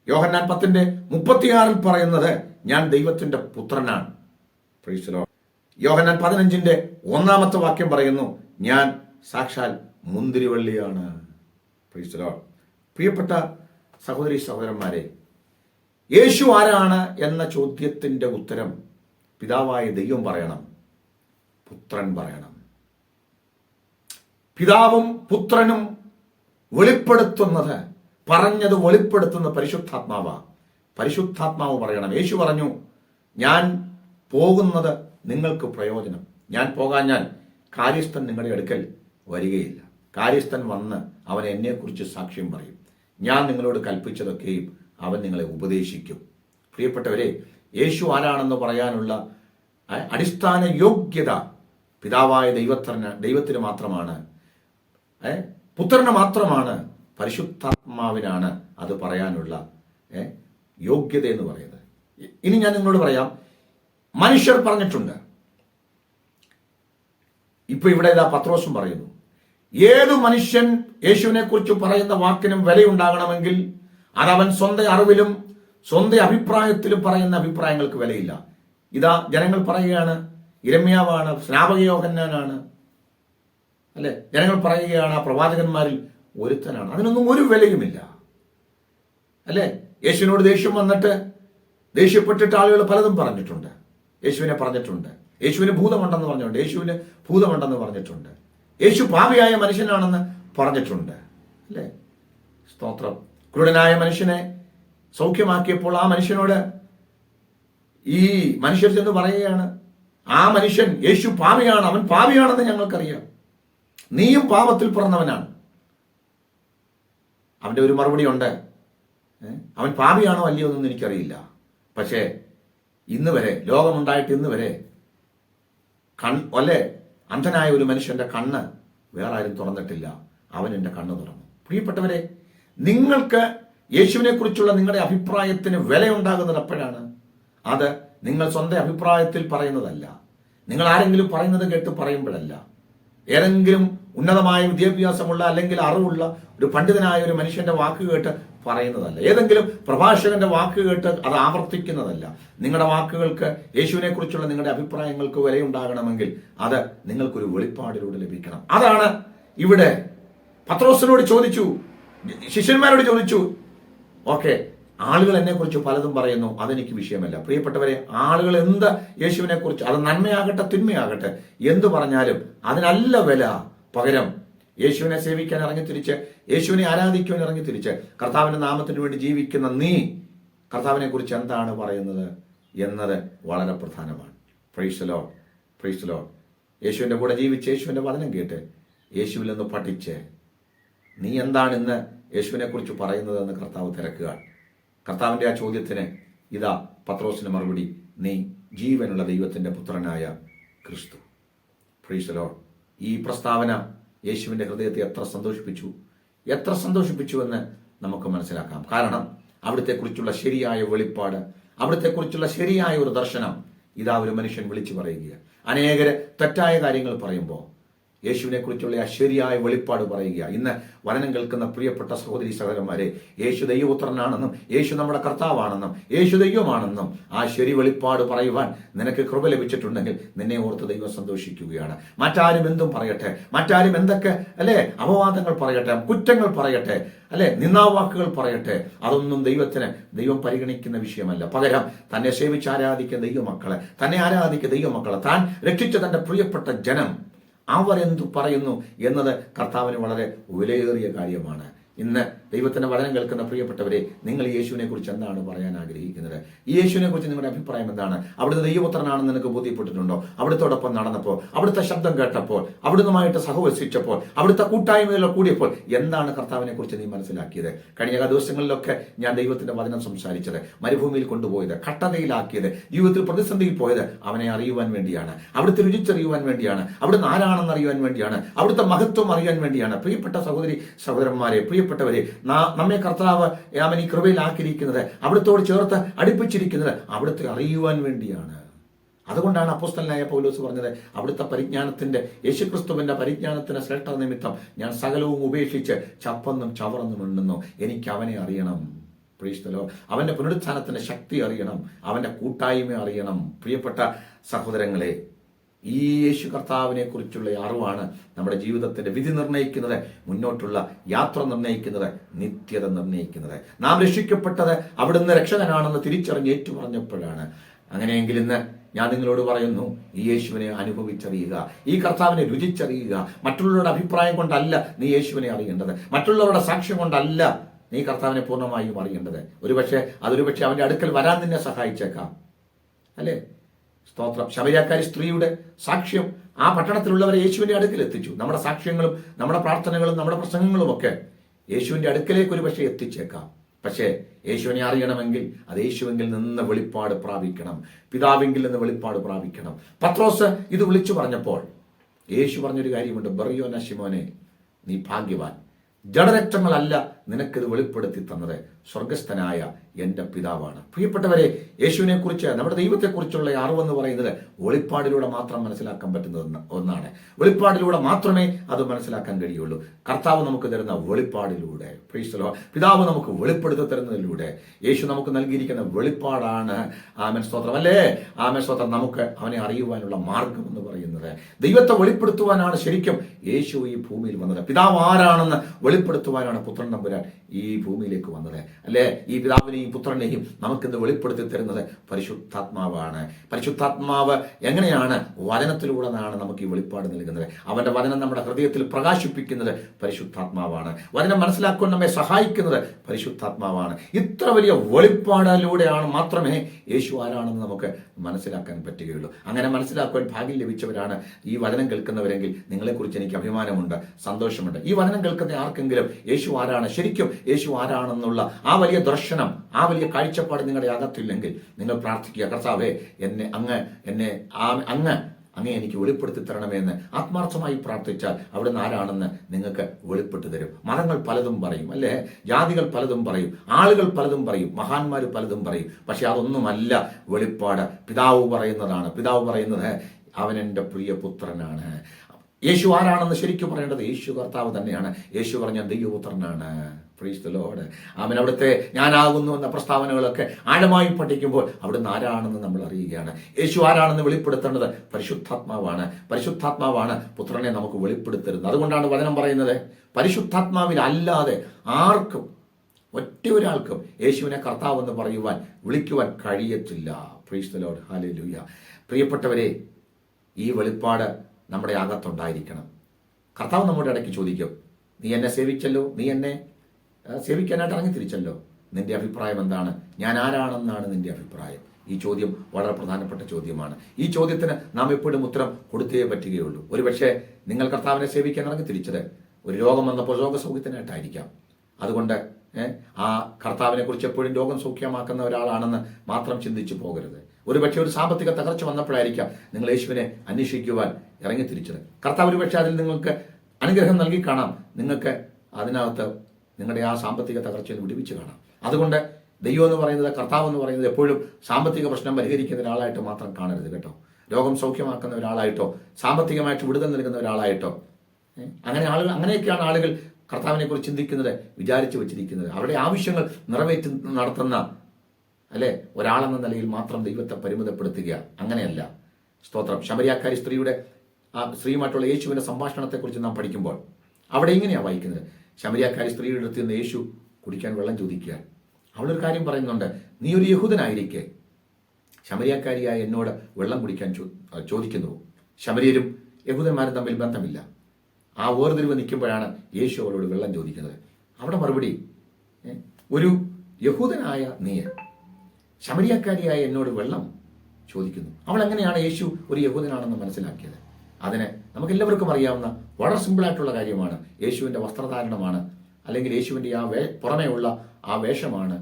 A: യോഹന്നാൻ പത്തിന്റെ മുപ്പത്തിയാറിൽ പറയുന്നത് ഞാൻ ദൈവത്തിന്റെ പുത്രനാണ്. യോഹന്നാൻ പതിനഞ്ചിന്റെ ഒന്നാമത്തെ വാക്യം പറയുന്നു ഞാൻ സാക്ഷാൽ മുന്തിരിവള്ളിയാണ്. പ്രിയപ്പെട്ട സഹോദരി സഹോദരന്മാരെ യേശു ആരാണ് എന്ന ചോദ്യത്തിന്റെ ഉത്തരം പിതാവായ ദൈവം പറയണം പുത്രൻ പറയണം. പിതാവും പുത്രനും വെളിപ്പെടുത്തുന്നത് പറഞ്ഞത് വെളിപ്പെടുത്തുന്ന പരിശുദ്ധാത്മാവ. പരിശുദ്ധാത്മാവ് പറയണം. യേശു പറഞ്ഞു ഞാൻ പോകുന്നത് നിങ്ങൾക്ക് പ്രയോജനം. ഞാൻ പോകാൻ ഞാൻ കാര്യസ്ഥൻ നിങ്ങളുടെ അടുക്കൽ വരികയില്ല. കാര്യസ്ഥൻ വന്ന് അവൻ എന്നെക്കുറിച്ച് സാക്ഷ്യം പറയും. ഞാൻ നിങ്ങളോട് കൽപ്പിച്ചതൊക്കെയും അവൻ നിങ്ങളെ ഉപദേശിക്കും. പ്രിയപ്പെട്ടവരെ യേശു ആരാണെന്ന് പറയാനുള്ള അടിസ്ഥാന യോഗ്യത പിതാവായ ദൈവത്തിന് ദൈവത്തിന് മാത്രമാണ്. പുത്രന് മാത്രമാണ് പരിശുദ്ധാത്മാവിനാണ് അത് പറയാനുള്ള യോഗ്യത എന്ന് പറയുന്നത്. ഇനി ഞാൻ നിങ്ങളോട് പറയാം. മനുഷ്യർ പറഞ്ഞിട്ടുണ്ട്. ഇപ്പൊ ഇവിടെ ഇതാ പത്രോസും പറയുന്നു. ഏതു മനുഷ്യൻ യേശുവിനെ കുറിച്ച് പറയുന്ന വാക്കിനും വിലയുണ്ടാകണമെങ്കിൽ അതവൻ സ്വന്തം അറിവിലും സ്വന്തം അഭിപ്രായത്തിലും പറയുന്ന അഭിപ്രായങ്ങൾക്ക് വിലയില്ല. ഇതാ ജനങ്ങൾ പറയുകയാണ് ഇരമ്യാവാണ് സ്നാപകയോഹന്നാനാണ് അല്ലെ? ജനങ്ങൾ പറയുകയാണ് ആ പ്രവാചകന്മാരിൽ ഒരുത്തനാണ്. അതിനൊന്നും ഒരു വിലയുമില്ല. അല്ലെ? യേശുവിനോട് ദേഷ്യം വന്നിട്ട് ദേഷ്യപ്പെട്ടിട്ട് ആളുകൾ പലതും പറഞ്ഞിട്ടുണ്ട്. യേശുവിനെ പറഞ്ഞിട്ടുണ്ട്. യേശുവിന് ഭൂതമുണ്ടെന്ന് പറഞ്ഞിട്ടുണ്ട്. യേശുവിന് ഭൂതമുണ്ടെന്ന് പറഞ്ഞിട്ടുണ്ട്. യേശു പാവിയായ മനുഷ്യനാണെന്ന് പറഞ്ഞിട്ടുണ്ട്. അല്ലേ? സ്തോത്രം. ക്രൂരനായ മനുഷ്യനെ സൗഖ്യമാക്കിയപ്പോൾ ആ മനുഷ്യനോട് ഈ മനുഷ്യർ ചെന്ന് പറയുകയാണ് ആ മനുഷ്യൻ യേശു പാവിയാണ് അവൻ പാവിയാണെന്ന് ഞങ്ങൾക്കറിയാം. നീയും പാപത്തിൽ പിറന്നവനാണ്. അവന്റെ ഒരു മറുപടി ഉണ്ട് അവൻ പാപിയാണോ അല്ലയോ എന്നൊന്നും എനിക്കറിയില്ല. പക്ഷേ ഇന്ന് വരെ ലോകമുണ്ടായിട്ട് ഇന്ന് വരെ കൺ അല്ലെ അന്ധനായ ഒരു മനുഷ്യന്റെ കണ്ണ് വേറെ ആരും തുറന്നിട്ടില്ല. അവൻ എന്റെ കണ്ണ് തുറന്നു. പ്രിയപ്പെട്ടവരെ നിങ്ങൾക്ക് യേശുവിനെ കുറിച്ചുള്ള നിങ്ങളുടെ അഭിപ്രായത്തിന് വിലയുണ്ടാകുന്നത് എപ്പോഴാണ് അത് നിങ്ങൾ സ്വന്തം അഭിപ്രായത്തിൽ പറയുന്നതല്ല. നിങ്ങൾ ആരെങ്കിലും പറയുന്നത് കേട്ട് പറയുമ്പോഴല്ല. ഏതെങ്കിലും ഉന്നതമായ വിദ്യാഭ്യാസമുള്ള അല്ലെങ്കിൽ അറിവുള്ള ഒരു പണ്ഡിതനായ ഒരു മനുഷ്യന്റെ വാക്ക് കേട്ട് പറയുന്നതല്ല. ഏതെങ്കിലും പ്രഭാഷകന്റെ വാക്ക് കേട്ട് അത് ആവർത്തിക്കുന്നതല്ല. നിങ്ങളുടെ വാക്കുകൾക്ക് യേശുവിനെ കുറിച്ചുള്ള നിങ്ങളുടെ അഭിപ്രായങ്ങൾക്ക് വിലയുണ്ടാകണമെങ്കിൽ അത് നിങ്ങൾക്കൊരു വെളിപ്പാടിലൂടെ ലഭിക്കണം. അതാണ് ഇവിടെ പത്രോസിനോട് ചോദിച്ചു ശിഷ്യന്മാരോട് ചോദിച്ചു ഓക്കെ ആളുകൾ എന്നെ കുറിച്ച് പലതും പറയുന്നു അതെനിക്ക് വിഷയമല്ല. പ്രിയപ്പെട്ടവരെ ആളുകൾ എന്ത് യേശുവിനെ കുറിച്ച് അത് നന്മയാകട്ടെ തിന്മയാകട്ടെ എന്തു പറഞ്ഞാലും അതിനല്ല വില. പകരം യേശുവിനെ സേവിക്കാൻ ഇറങ്ങി തിരിച്ച് യേശുവിനെ ആരാധിക്കുവാൻ ഇറങ്ങി തിരിച്ച് കർത്താവിന്റെ നാമത്തിന് വേണ്ടി ജീവിക്കുന്ന നീ കർത്താവിനെ കുറിച്ച് എന്താണ് പറയുന്നത് എന്നത് വളരെ പ്രധാനമാണ്. പ്രൈസലോ പ്രൈസലോ യേശുവിന്റെ കൂടെ ജീവിച്ച് യേശുവിന്റെ വചനം കേട്ട് യേശുവിൽ നിന്ന് പഠിച്ച് നീ എന്താണ് ഇന്ന് കുറിച്ച് പറയുന്നതെന്ന് കർത്താവ് തിരക്കുക. കർത്താവിന്റെ ആ ചോദ്യത്തിന് ഇതാ പത്രോസിന് മറുപടി നീ ജീവനുള്ള ദൈവത്തിന്റെ പുത്രനായ ക്രിസ്തു. പ്രീസലോ ഈ പ്രസ്താവന യേശുവിന്റെ ഹൃദയത്തെ എത്ര സന്തോഷിപ്പിച്ചു? എത്ര സന്തോഷിപ്പിച്ചു എന്ന് നമുക്ക് മനസ്സിലാക്കാം. കാരണം അവിടുത്തെ കുറിച്ചുള്ള ശരിയായ വെളിപ്പാട് അവിടുത്തെ കുറിച്ചുള്ള ശരിയായ ഒരു ദർശനം ഇതാ ഒരു മനുഷ്യൻ വിളിച്ചു പറയുകയാണ്. അനേകര് തെറ്റായ കാര്യങ്ങൾ പറയുമ്പോൾ യേശുവിനെ കുറിച്ചുള്ള ആ ശരിയായ വെളിപ്പാട് പറയുക. ഇന്ന് വചനം കേൾക്കുന്ന പ്രിയപ്പെട്ട സഹോദരി സഹോദരന്മാരെ യേശു ദൈവപുത്രനാണെന്നും യേശു നമ്മുടെ കർത്താവാണെന്നും യേശു ദൈവമാണെന്നും ആ ശരി വെളിപ്പാട് പറയുവാൻ നിനക്ക് കൃപ ലഭിച്ചിട്ടുണ്ടെങ്കിൽ നിന്നെ ഓർത്ത് ദൈവം സന്തോഷിക്കുകയാണ്. മറ്റാരും എന്തും പറയട്ടെ. മറ്റാരും എന്തൊക്കെ അല്ലെ? അപവാദങ്ങൾ പറയട്ടെ കുറ്റങ്ങൾ പറയട്ടെ അല്ലെ? നിന്നാവാക്കുകൾ പറയട്ടെ. അതൊന്നും ദൈവത്തിന് ദൈവം പരിഗണിക്കുന്ന വിഷയമല്ല. പകരം തന്നെ സേവിച്ച് ആരാധിക്കുന്ന ദൈവമക്കളെ തന്നെ ആരാധിക്കുന്ന ദൈവമക്കളെ താൻ രക്ഷിച്ച തന്റെ പ്രിയപ്പെട്ട ജനം അവരെന്തു പറയുന്നു എന്നത് കർത്താവിന് വളരെ വിലയേറിയ കാര്യമാണ്. ഇന്ന് ദൈവത്തിന്റെ വചനം കേൾക്കുന്ന പ്രിയപ്പെട്ടവരെ നിങ്ങൾ യേശുവിനെ കുറിച്ച് എന്താണ് പറയാൻ ആഗ്രഹിക്കുന്നത്? ഈ യേശുവിനെ കുറിച്ച് നിങ്ങളുടെ അഭിപ്രായം എന്താണ്? അവിടുത്തെ ദൈവപുത്രനാണെന്ന് നിനക്ക് ബോധ്യപ്പെട്ടിട്ടുണ്ടോ? അവിടുത്തോടൊപ്പം നടന്നപ്പോൾ അവിടുത്തെ ശബ്ദം കേട്ടപ്പോൾ അവിടുന്നുമായിട്ട് സഹവസിച്ചപ്പോൾ അവിടുത്തെ കൂട്ടായ്മയിലോ കൂടിയപ്പോൾ എന്താണ് കർത്താവിനെ കുറിച്ച് നീ മനസ്സിലാക്കിയത്? കഴിഞ്ഞ ദിവസങ്ങളിലൊക്കെ ഞാൻ ദൈവത്തിന്റെ വചനം സംസാരിച്ചത് മരുഭൂമിയിൽ കൊണ്ടുപോയത് കട്ടതയിലാക്കിയത് ജീവിതത്തിൽ പ്രതിസന്ധിയിൽ പോയത് അവനെ അറിയുവാൻ വേണ്ടിയാണ്. അവിടുത്തെ രുചിച്ചറിയുവാൻ വേണ്ടിയാണ്. അവിടുന്ന് ആരാണെന്ന് അറിയുവാൻ വേണ്ടിയാണ്. അവിടുത്തെ മഹത്വം അറിയാൻ വേണ്ടിയാണ്. പ്രിയപ്പെട്ട സഹോദരി സഹോദരന്മാരെ പ്രിയപ്പെട്ടവരെ നമ്മെ കർത്താവ് അവൻ ഈ കൃപയിലാക്കിയിരിക്കുന്നത് അവിടുത്തോട് ചേർത്ത് അടുപ്പിച്ചിരിക്കുന്നത് അവിടുത്തെ അറിയുവാൻ വേണ്ടിയാണ്. അതുകൊണ്ടാണ് അപ്പോസ്തലനായ പൗലോസ് പറഞ്ഞത് അവിടുത്തെ പരിജ്ഞാനത്തിന്റെ യേശുക്രിസ്തുവിന്റെ പരിജ്ഞാനത്തിന്റെ ശ്രേഷ്ഠ നിമിത്തം ഞാൻ സകലവും ഉപേക്ഷിച്ച് ചപ്പന്നും ചവറന്നും ഉണ്ടെന്നു എനിക്ക് അവനെ അറിയണം. പ്രീസ്തലോ അവന്റെ പുനരുത്ഥാനത്തിന്റെ ശക്തി അറിയണം. അവന്റെ കൂട്ടായ്മ അറിയണം. പ്രിയപ്പെട്ട സഹോദരങ്ങളെ ഈ യേശു കർത്താവിനെ കുറിച്ചുള്ള അറിവാണ് നമ്മുടെ ജീവിതത്തിന്റെ വിധി നിർണയിക്കുന്നത് മുന്നോട്ടുള്ള യാത്ര നിർണയിക്കുന്നത് നിത്യത നിർണയിക്കുന്നത്. നാം രക്ഷിക്കപ്പെട്ടത് അവിടുന്ന് രക്ഷകനാണെന്ന് തിരിച്ചറിഞ്ഞ് ഏറ്റുപറഞ്ഞപ്പോഴാണ്. അങ്ങനെയെങ്കിൽ ഇന്ന് ഞാൻ നിങ്ങളോട് പറയുന്നു ഈ യേശുവിനെ അനുഭവിച്ചറിയുക ഈ കർത്താവിനെ രുചിച്ചറിയുക. മറ്റുള്ളവരുടെ അഭിപ്രായം കൊണ്ടല്ല നീ യേശുവിനെ അറിയേണ്ടത്. മറ്റുള്ളവരുടെ സാക്ഷ്യം കൊണ്ടല്ല നീ കർത്താവിനെ പൂർണമായും അറിയേണ്ടത്. ഒരുപക്ഷെ അതൊരുപക്ഷെ അവന്റെ അടുക്കൽ വരാൻ നിന്നെ സഹായിച്ചേക്കാം. അല്ലേ? സ്തോത്രം. ശബരിയാക്കാരി സ്ത്രീയുടെ സാക്ഷ്യം ആ പട്ടണത്തിലുള്ളവരെ യേശുവിന്റെ അടുക്കൽ എത്തിച്ചു. നമ്മുടെ സാക്ഷ്യങ്ങളും നമ്മുടെ പ്രാർത്ഥനകളും നമ്മുടെ പ്രസംഗങ്ങളും ഒക്കെ യേശുവിന്റെ അടുക്കലേക്ക് ഒരു പക്ഷേ എത്തിച്ചേക്കാം. പക്ഷേ യേശുവിനെ അറിയണമെങ്കിൽ അത് യേശുവെങ്കിൽ നിന്ന് വെളിപ്പാട് പ്രാപിക്കണം. പിതാവെങ്കിൽ നിന്ന് വെളിപ്പാട് പ്രാപിക്കണം. പത്രോസ് ഇത് വിളിച്ചു പറഞ്ഞപ്പോൾ യേശു പറഞ്ഞൊരു കാര്യമുണ്ട്. ബറിയോന ശിമോനെ നീ ഭാഗ്യവാൻ. ജഡരക്തങ്ങളല്ല നിനക്കിത് വെളിപ്പെടുത്തി തന്നത്. സ്വർഗസ്ഥനായ എന്റെ പിതാവാണ്. പ്രിയപ്പെട്ടവരെ യേശുവിനെക്കുറിച്ച് നമ്മുടെ ദൈവത്തെക്കുറിച്ചുള്ള അറിവെന്ന് പറയുന്നത് വെളിപ്പാടിലൂടെ മാത്രം മനസ്സിലാക്കാൻ പറ്റുന്ന ഒന്നാണ്. വെളിപ്പാടിലൂടെ മാത്രമേ അത് മനസ്സിലാക്കാൻ കഴിയുള്ളൂ. കർത്താവ് നമുക്ക് തരുന്ന വെളിപ്പാടിലൂടെ പ്രീസ്തലോ പിതാവ് നമുക്ക് വെളിപ്പെടുത്തി തരുന്നതിലൂടെ യേശു നമുക്ക് നൽകിയിരിക്കുന്ന വെളിപ്പാടാണ്. ആമൻ. സ്തോത്രം. അല്ലേ? ആമൻ. സ്തോത്രം. നമുക്ക് അവനെ അറിയുവാനുള്ള മാർഗം എന്ന് പറയുന്നത് ദൈവത്തെ വെളിപ്പെടുത്തുവാനാണ് ശരിക്കും യേശു ഈ ഭൂമിയിൽ വന്നത്. പിതാവ് ആരാണെന്ന് വെളിപ്പെടുത്തുവാനാണ് പുത്രൻ നമ്പുരാൻ ഈ ഭൂമിയിലേക്ക് വന്നത്. അല്ലേ? ഈ പിതാവിനെയും പുത്രനെയും നമുക്കിന്ന് വെളിപ്പെടുത്തി തരുന്നത് പരിശുദ്ധാത്മാവാണ്. പരിശുദ്ധാത്മാവ് എങ്ങനെയാണ് വചനത്തിലൂടെ നിന്നാണ് നമുക്ക് ഈ വെളിപ്പാട് നൽകുന്നത്? അവന്റെ വചനം നമ്മുടെ ഹൃദയത്തിൽ പ്രകാശിപ്പിക്കുന്നത് പരിശുദ്ധാത്മാവാണ്. വചനം മനസ്സിലാക്കുവാൻ നമ്മെ സഹായിക്കുന്നത് പരിശുദ്ധാത്മാവാണ്. ഇത്ര വലിയ വെളിപ്പാടിലൂടെയാണ് മാത്രമേ യേശു ആരാണെന്ന് നമുക്ക് മനസ്സിലാക്കാൻ പറ്റുകയുള്ളൂ. അങ്ങനെ മനസ്സിലാക്കുവാൻ ഭാഗ്യം ലഭിച്ചവരാണ് ഈ വചനം കേൾക്കുന്നവരെങ്കിൽ നിങ്ങളെക്കുറിച്ച് എനിക്ക് അഭിമാനമുണ്ട് സന്തോഷമുണ്ട്. ഈ വചനം കേൾക്കുന്ന ആർക്കെങ്കിലും യേശു ആരാണ്? ശരിക്കും യേശു ആരാണെന്നുള്ള ആ വലിയ ദർശനം ആ വലിയ കാഴ്ചപ്പാട് നിങ്ങളുടെ അകത്തില്ലെങ്കിൽ നിങ്ങൾ പ്രാർത്ഥിക്കുക കർത്താവേ എന്നെ അങ്ങ് എന്നെ ആ അങ്ങ് അങ്ങേ എനിക്ക് വെളിപ്പെടുത്തി തരണമെന്ന് ആത്മാർത്ഥമായി പ്രാർത്ഥിച്ചാൽ അവിടുന്ന് ആരാണെന്ന് നിങ്ങൾക്ക് വെളിപ്പെട്ടു തരും. മതങ്ങൾ പലതും പറയും അല്ലേ? ജാതികൾ പലതും പറയും ആളുകൾ പലതും പറയും മഹാന്മാർ പലതും പറയും. പക്ഷെ അതൊന്നുമല്ല വെളിപ്പാട്. പിതാവ് പറയുന്നതാണ് പിതാവ് പറയുന്നത് അവൻ എന്റെ പ്രിയ പുത്രനാണ്. യേശു ആരാണെന്ന് ശരിക്കും പറയേണ്ടത് യേശു കർത്താവ് തന്നെയാണ്. യേശു പറഞ്ഞ ദൈവപുത്രനാണ്. പ്രീസ് ലോഡ് അവൻ അവിടുത്തെ ഞാനാകുന്നു എന്ന പ്രസ്താവനകളൊക്കെ ആഴമായി പഠിക്കുമ്പോൾ അവിടുന്ന് ആരാണെന്ന് നമ്മൾ അറിയുകയാണ്. യേശു ആരാണെന്ന് വെളിപ്പെടുത്തേണ്ടത് പരിശുദ്ധാത്മാവാണ്. പരിശുദ്ധാത്മാവാണ് പുത്രനെ നമുക്ക് വെളിപ്പെടുത്തരുന്നത്. അതുകൊണ്ടാണ് വചനം പറയുന്നത് പരിശുദ്ധാത്മാവിൽ അല്ലാതെ ആർക്കും ഒറ്റ ഒരാൾക്കും യേശുവിനെ കർത്താവ് എന്ന് പറയുവാൻ വിളിക്കുവാൻ കഴിയത്തില്ല. പ്രീസ് ലോഡ് ലൂയ പ്രിയപ്പെട്ടവരെ ഈ വെളിപ്പാട് നമ്മുടെ അകത്തുണ്ടായിരിക്കണം. കർത്താവ് നമ്മുടെ ഇടയ്ക്ക് ചോദിക്കും നീ എന്നെ സേവിച്ചല്ലോ? നീ എന്നെ സേവിക്കാനായിട്ട് ഇറങ്ങി തിരിച്ചല്ലോ നിന്റെ അഭിപ്രായം എന്താണ്? ഞാൻ ആരാണെന്നാണ് നിന്റെ അഭിപ്രായം? ഈ ചോദ്യം വളരെ പ്രധാനപ്പെട്ട ചോദ്യമാണ്. ഈ ചോദ്യത്തിന് നാം എപ്പോഴും ഉത്തരം കൊടുത്തേ പറ്റുകയുള്ളൂ. ഒരുപക്ഷെ നിങ്ങൾ കർത്താവിനെ സേവിക്കാൻ ഇറങ്ങി തിരിച്ചത് ഒരു രോഗം വന്നപ്പോൾ രോഗസൗഖ്യത്തിനായിട്ടായിരിക്കാം. അതുകൊണ്ട് ആ കർത്താവിനെ കുറിച്ച് എപ്പോഴും രോഗം സൗഖ്യമാക്കുന്ന ഒരാളാണെന്ന് മാത്രം ചിന്തിച്ചു പോകരുത്. ഒരുപക്ഷെ ഒരു സാമ്പത്തിക തകർച്ച വന്നപ്പോഴായിരിക്കാം നിങ്ങൾ യേശുവിനെ അന്വേഷിക്കുവാൻ ഇറങ്ങി തിരിച്ചത് കർത്താവ് ഒരുപക്ഷെ അതിൽ നിങ്ങൾക്ക് അനുഗ്രഹം നൽകി കാണാം. നിങ്ങൾക്ക് അതിനകത്ത് നിങ്ങളുടെ ആ സാമ്പത്തിക തകർച്ചയിൽ വിടുവിച്ച് കാണാം. അതുകൊണ്ട് ദൈവം എന്ന് പറയുന്നത് കർത്താവ് എന്ന് പറയുന്നത് എപ്പോഴും സാമ്പത്തിക പ്രശ്നം പരിഹരിക്കുന്ന ഒരാളായിട്ട് മാത്രം കാണരുത് കേട്ടോ. രോഗം സൗഖ്യമാക്കുന്ന ഒരാളായിട്ടോ സാമ്പത്തികമായിട്ട് വിടുതൽ നൽകുന്ന ഒരാളായിട്ടോ അങ്ങനെ ആളുകൾ അങ്ങനെയൊക്കെയാണ് ആളുകൾ കർത്താവിനെ കുറിച്ച് ചിന്തിക്കുന്നത് വിചാരിച്ചു വെച്ചിരിക്കുന്നത്. അവരുടെ ആവശ്യങ്ങൾ നിറവേറ്റി നടത്തുന്ന അല്ലെ? ഒരാളെന്ന നിലയിൽ മാത്രം ദൈവത്തെ പരിമിതപ്പെടുത്തുക അങ്ങനെയല്ല. സ്തോത്രം. ശബരിയാക്കാരി സ്ത്രീയുടെ ആ സ്ത്രീയുമായിട്ടുള്ള യേശുവിന്റെ സംഭാഷണത്തെക്കുറിച്ച് നാം പഠിക്കുമ്പോൾ അവിടെ ഇങ്ങനെയാണ് വായിക്കുന്നത്. ശബരിയാക്കാരി സ്ത്രീയുടെ അടുത്ത് നിന്ന് യേശു കുടിക്കാൻ വെള്ളം ചോദിക്കുക. അവളൊരു കാര്യം പറയുന്നുണ്ട്. നീ ഒരു യഹൂദനായിരിക്കെ. ശമരിയാക്കാരിയായ എന്നോട് വെള്ളം കുടിക്കാൻ ചോദിക്കുന്നു. ശമരിയരും യഹൂദന്മാരും തമ്മിൽ ബന്ധമില്ല. ആ വേർതിരിവ് നിൽക്കുമ്പോഴാണ് യേശു അവളോട് വെള്ളം ചോദിക്കുന്നത്. അവിടെ മറുപടി ഒരു യഹൂദനായ നീ ശമരിയാക്കാരിയായ എന്നോട് വെള്ളം ചോദിക്കുന്നു. അവൾ എങ്ങനെയാണ് യേശു ഒരു യഹൂദനാണെന്ന് മനസ്സിലാക്കിയത്? അതിന് നമുക്ക് എല്ലാവർക്കും അറിയാവുന്ന വളരെ സിമ്പിളായിട്ടുള്ള കാര്യമാണ്. യേശുവിന്റെ വസ്ത്രധാരണമാണ്. അല്ലെങ്കിൽ യേശുവിന്റെ ആ വേ പുറമെയുള്ള ആ വേഷമാണ്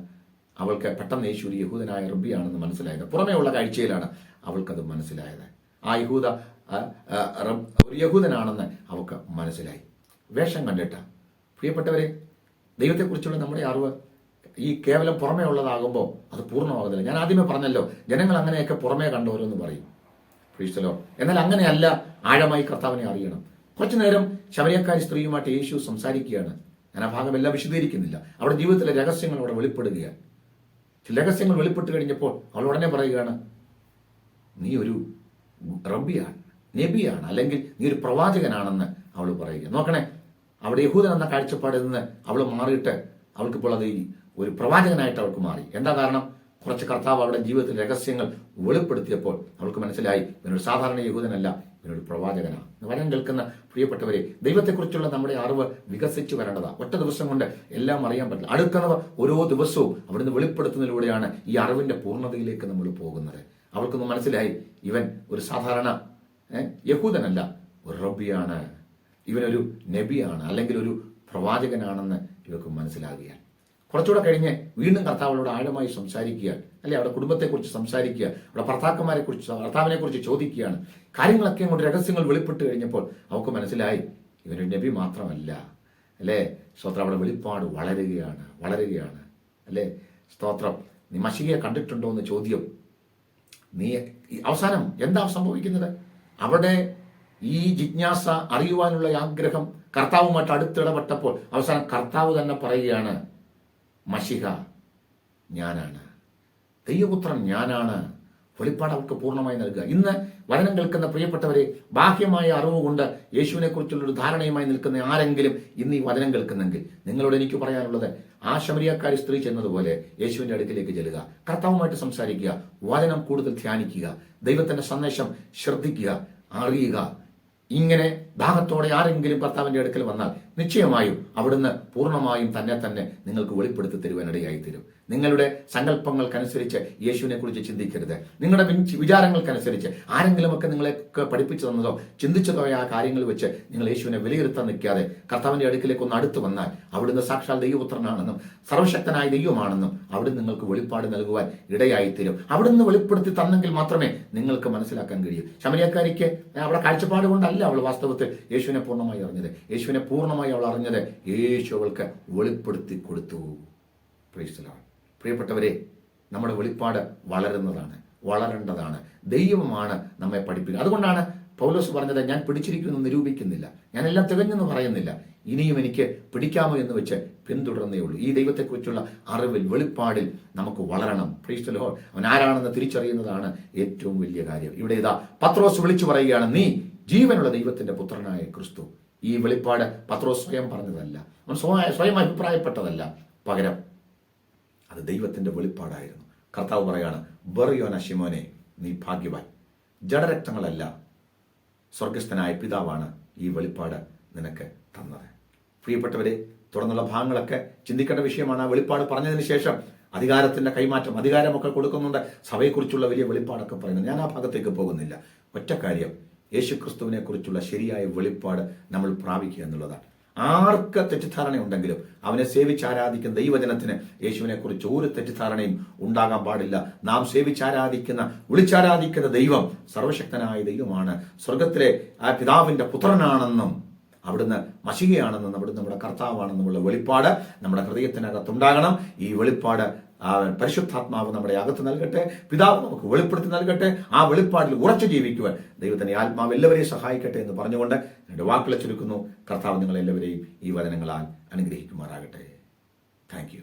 A: അവൾക്ക് പെട്ടെന്ന് യേശു ഒരു യഹൂദനായ റബ്ബിയാണെന്ന് മനസ്സിലായത്. പുറമെയുള്ള കാഴ്ചയിലാണ് അവൾക്കത് മനസ്സിലായത്. ആ യഹൂദ ഒരു യഹൂദനാണെന്ന് അവൾക്ക് മനസ്സിലായി. വേഷം കണ്ടിട്ട്. പ്രിയപ്പെട്ടവരെ ദൈവത്തെക്കുറിച്ചുള്ള നമ്മുടെ അറിവ് ഈ കേവലം പുറമേ ഉള്ളതാകുമ്പോൾ അത് പൂർണമാകുന്നില്ല. ഞാൻ ആദ്യമേ പറഞ്ഞല്ലോ ജനങ്ങൾ അങ്ങനെയൊക്കെ പുറമേ കണ്ടവരെന്ന് പറയും. പ്രീസ്തലോ എന്നാൽ അങ്ങനെയല്ല ആഴമായി കർത്താവിനെ അറിയണം. കുറച്ചു നേരം ശബരിയക്കാരി സ്ത്രീയുമായിട്ട് യേശു സംസാരിക്കുകയാണ്. ഞാൻ ആ ഭാഗം എല്ലാം വിശദീകരിക്കുന്നില്ല. അവിടെ ജീവിതത്തിലെ രഹസ്യങ്ങൾ അവിടെ വെളിപ്പെടുകയാണ്. രഹസ്യങ്ങൾ വെളിപ്പെട്ട് കഴിഞ്ഞപ്പോൾ അവൾ ഉടനെ പറയുകയാണ് നീ ഒരു റബ്ബിയാണ് നബിയാണ് അല്ലെങ്കിൽ നീ ഒരു പ്രവാചകനാണെന്ന് അവൾ പറയുക നോക്കണേ അവിടെ യഹൂദൻ എന്ന കാഴ്ചപ്പാടിൽ നിന്ന് അവൾ മാറിയിട്ട് അവൾക്കിപ്പോൾ അത് ഒരു പ്രവാചകനായിട്ട് അവൾക്ക് മാറി. എന്താ കാരണം? കുറച്ച് കർത്താവ് അവളുടെ ജീവിതത്തിൽ രഹസ്യങ്ങൾ വെളിപ്പെടുത്തിയപ്പോൾ അവൾക്ക് മനസ്സിലായി ഇവനൊരു സാധാരണ യഹൂദനല്ല ഇവനൊരു പ്രവാചകനാണ് വരം കേൾക്കുന്ന പ്രിയപ്പെട്ടവരെ ദൈവത്തെക്കുറിച്ചുള്ള നമ്മുടെ അറിവ് വികസിച്ചു വരേണ്ടതാ. ഒറ്റ ദിവസം കൊണ്ട് എല്ലാം അറിയാൻ പറ്റില്ല. അടുക്കുന്നവർ ഓരോ ദിവസവും അവിടുന്ന് വെളിപ്പെടുത്തുന്നതിലൂടെയാണ് ഈ അറിവിന്റെ പൂർണതയിലേക്ക് നമ്മൾ പോകുന്നത്. അവൾക്കൊന്ന് മനസ്സിലായി ഇവൻ ഒരു സാധാരണ യഹൂദനല്ല ഒരു റബ്ബിയാണ്. ഇവനൊരു നബിയാണ് അല്ലെങ്കിൽ ഒരു പ്രവാചകനാണെന്ന് ഇവർക്ക് മനസ്സിലാകുകയാണ് കുറച്ചുകൂടെ കഴിഞ്ഞ് വീണ്ടും കർത്താവിനോട് ആഴമായി സംസാരിക്കുക അല്ലെ? അവിടെ കുടുംബത്തെക്കുറിച്ച് സംസാരിക്കുക അവിടെ ഭർത്താക്കന്മാരെ കുറിച്ച് ഭർത്താവിനെ കുറിച്ച് ചോദിക്കുകയാണ്. കാര്യങ്ങളൊക്കെ അങ്ങോട്ട് രഹസ്യങ്ങൾ വെളിപ്പെട്ട് കഴിഞ്ഞപ്പോൾ അവർക്ക് മനസ്സിലായി ഇവനൊരു നബി മാത്രമല്ല. അല്ലേ? സ്തോത്രം. അവിടെ വെളിപ്പാട് വളരുകയാണ് വളരുകയാണ്. അല്ലേ? സ്തോത്രം. നീ മഷികയെ കണ്ടിട്ടുണ്ടോ എന്ന് ചോദ്യം. നീ അവസാനം എന്താ സംഭവിക്കുന്നത്? അവിടെ ഈ ജിജ്ഞാസ അറിയുവാനുള്ള ആഗ്രഹം കർത്താവുമായിട്ട് അടുത്തിടപെട്ടപ്പോൾ അവസാനം കർത്താവ് തന്നെ പറയുകയാണ് മഷിഹ ഞാനാണ്. ദൈവപുത്രൻ ഞാനാണ്. വെളിപ്പാട് അവർക്ക് പൂർണമായി നൽകുക. ഇന്ന് വചനം കേൾക്കുന്ന പ്രിയപ്പെട്ടവരെ ബാഹ്യമായ അറിവ് കൊണ്ട് യേശുവിനെ കുറിച്ചുള്ള ധാരണയുമായി നിൽക്കുന്ന ആരെങ്കിലും ഇന്ന് ഈ വചനം കേൾക്കുന്നെങ്കിൽ നിങ്ങളോട് എനിക്ക് പറയാനുള്ളത് ആ ശമരിയക്കാരി സ്ത്രീ ചെന്നതുപോലെ യേശുവിന്റെ അടുക്കിലേക്ക് ചെല്ലുക. കർത്താവുമായിട്ട് സംസാരിക്കുക. വചനം കൂടുതൽ ധ്യാനിക്കുക. ദൈവത്തിന്റെ സന്ദേശം ശ്രദ്ധിക്കുക. അറിയുക. ഇങ്ങനെ ദാഹത്തോടെ ആരെങ്കിലും ഭർത്താവിന്റെ അടുക്കൽ വന്നാൽ നിശ്ചയമായും അവിടുന്ന് പൂർണമായും തന്നെ തന്നെ നിങ്ങൾക്ക് വെളിപ്പെടുത്തി തരുവാനിടയായി തരും നിങ്ങളുടെ സങ്കല്പങ്ങൾക്കനുസരിച്ച് യേശുവിനെ കുറിച്ച് ചിന്തിക്കരുത്. നിങ്ങളുടെ വിചാരങ്ങൾക്കനുസരിച്ച് ആരെങ്കിലുമൊക്കെ നിങ്ങളെ പഠിപ്പിച്ചു തന്നതോ ചിന്തിച്ചതോ ആ കാര്യങ്ങൾ വെച്ച് നിങ്ങൾ യേശുവിനെ വിലയിരുത്താൻ നിൽക്കാതെ കർത്താവിന്റെ അടുക്കിലേക്ക് ഒന്ന് അടുത്തു വന്നാൽ അവിടുന്ന് സാക്ഷാൽ ദൈവപുത്രനാണെന്നും സർവശക്തനായ ദൈവമാണെന്നും അവിടുന്ന് നിങ്ങൾക്ക് വെളിപ്പാട് നൽകുവാൻ ഇടയായിത്തീരും. അവിടുന്ന് വെളിപ്പെടുത്തി തന്നെങ്കിൽ മാത്രമേ നിങ്ങൾക്ക് മനസ്സിലാക്കാൻ കഴിയൂ. ശമരിയക്കാരിക്ക് അവിടെ കാഴ്ചപ്പാട് കൊണ്ടല്ല അവൾ വാസ്തവത്തിൽ യേശുവിനെ പൂർണമായി അറിഞ്ഞത്. യേശുവിനെ പൂർണമായി അവൾ അറിഞ്ഞത് യേശു അവൾക്ക് വെളിപ്പെടുത്തി കൊടുത്തു. Lord. പ്രിയപ്പെട്ടവരെ നമ്മുടെ വെളിപ്പാട് വളരുന്നതാണ് വളരേണ്ടതാണ്. ദൈവമാണ് നമ്മെ പഠിപ്പിക്കുക അതുകൊണ്ടാണ് പൗലോസ് പറഞ്ഞത് ഞാൻ പിടിച്ചിരിക്കുന്നു നിരൂപിക്കുന്നില്ല. ഞാനെല്ലാം തികഞ്ഞെന്ന് പറയുന്നില്ല. ഇനിയും എനിക്ക് പിടിക്കാമോ എന്ന് വെച്ച് പിന്തുടർന്നേ ഉള്ളൂ. ഈ ദൈവത്തെക്കുറിച്ചുള്ള അറിവിൽ വെളിപ്പാടിൽ നമുക്ക് വളരണം. പ്രീസ്റ്റലോ അവൻ ആരാണെന്ന് തിരിച്ചറിയുന്നതാണ് ഏറ്റവും വലിയ കാര്യം. ഇവിടെ ഇതാ പത്രോസ് വിളിച്ചു പറയുകയാണ് നീ ജീവനുള്ള ദൈവത്തിന്റെ പുത്രനായ ക്രിസ്തു. ഈ വെളിപ്പാട് പത്രോസ് സ്വയം പറഞ്ഞതല്ല. അവൻ സ്വയം സ്വയം അഭിപ്രായപ്പെട്ടതല്ല. പകരം അത് ദൈവത്തിന്റെ വെളിപ്പാടായിരുന്നു. കർത്താവ് പറയാണ് ബറിയോന ശിമോനെ നീ ഭാഗ്യവാൻ. ജഡരക്തങ്ങളല്ല സ്വർഗസ്ഥനായ പിതാവാണ് ഈ വെളിപ്പാട് നിനക്ക് തന്നത്. പ്രിയപ്പെട്ടവരെ തുടർന്നുള്ള ഭാഗങ്ങളൊക്കെ ചിന്തിക്കേണ്ട വിഷയമാണ്. ആ വെളിപ്പാട് പറഞ്ഞതിന് ശേഷം അധികാരത്തിന്റെ കൈമാറ്റം അധികാരമൊക്കെ കൊടുക്കുന്നുണ്ട്. സഭയെക്കുറിച്ചുള്ള വലിയ വെളിപ്പാടൊക്കെ പറയുന്നത് ഞാൻ ആ ഭാഗത്തേക്ക് പോകുന്നില്ല. ഒറ്റ കാര്യം യേശുക്രിസ്തുവിനെ കുറിച്ചുള്ള ശരിയായ വെളിപ്പാട് നമ്മൾ പ്രാപിക്കുക എന്നുള്ളതാണ്. ആർക്ക് തെറ്റിദ്ധാരണ ഉണ്ടെങ്കിലും അവനെ സേവിച്ച് ആരാധിക്കുന്ന ദൈവജനത്തിന് യേശുവിനെ കുറിച്ച് ഒരു തെറ്റിദ്ധാരണയും ഉണ്ടാകാൻ പാടില്ല. നാം സേവിച്ച് ആരാധിക്കുന്ന വിളിച്ചാരാധിക്കുന്ന ദൈവം സർവശക്തനായ ദൈവമാണ്. സ്വർഗത്തിലെ ആ പിതാവിന്റെ പുത്രനാണെന്നും അവിടുന്ന് മഷികയാണെന്നും അവിടുന്ന് നമ്മുടെ കർത്താവാണെന്നുമുള്ള വെളിപ്പാട് നമ്മുടെ ഹൃദയത്തിനകത്തുണ്ടാകണം. ഈ വെളിപ്പാട് പരിശുദ്ധാത്മാവ് നമ്മുടെ അകത്ത് നൽകട്ടെ പിതാവ് നമുക്ക് വെളിപ്പെടുത്തി നൽകട്ടെ ആ വെളിപ്പാടിൽ ഉറച്ചു ജീവിക്കുവാൻ ദൈവത്തിന്റെ ആത്മാവ് എല്ലാവരെയും സഹായിക്കട്ടെ എന്ന് പറഞ്ഞുകൊണ്ട് എന്റെ വാക്കുകളെ ചുരുക്കുന്നു കർത്താവ് നിങ്ങളെല്ലാവരെയും ഈ വചനങ്ങളാൽ അനുഗ്രഹിക്കുമാറാകട്ടെ. താങ്ക്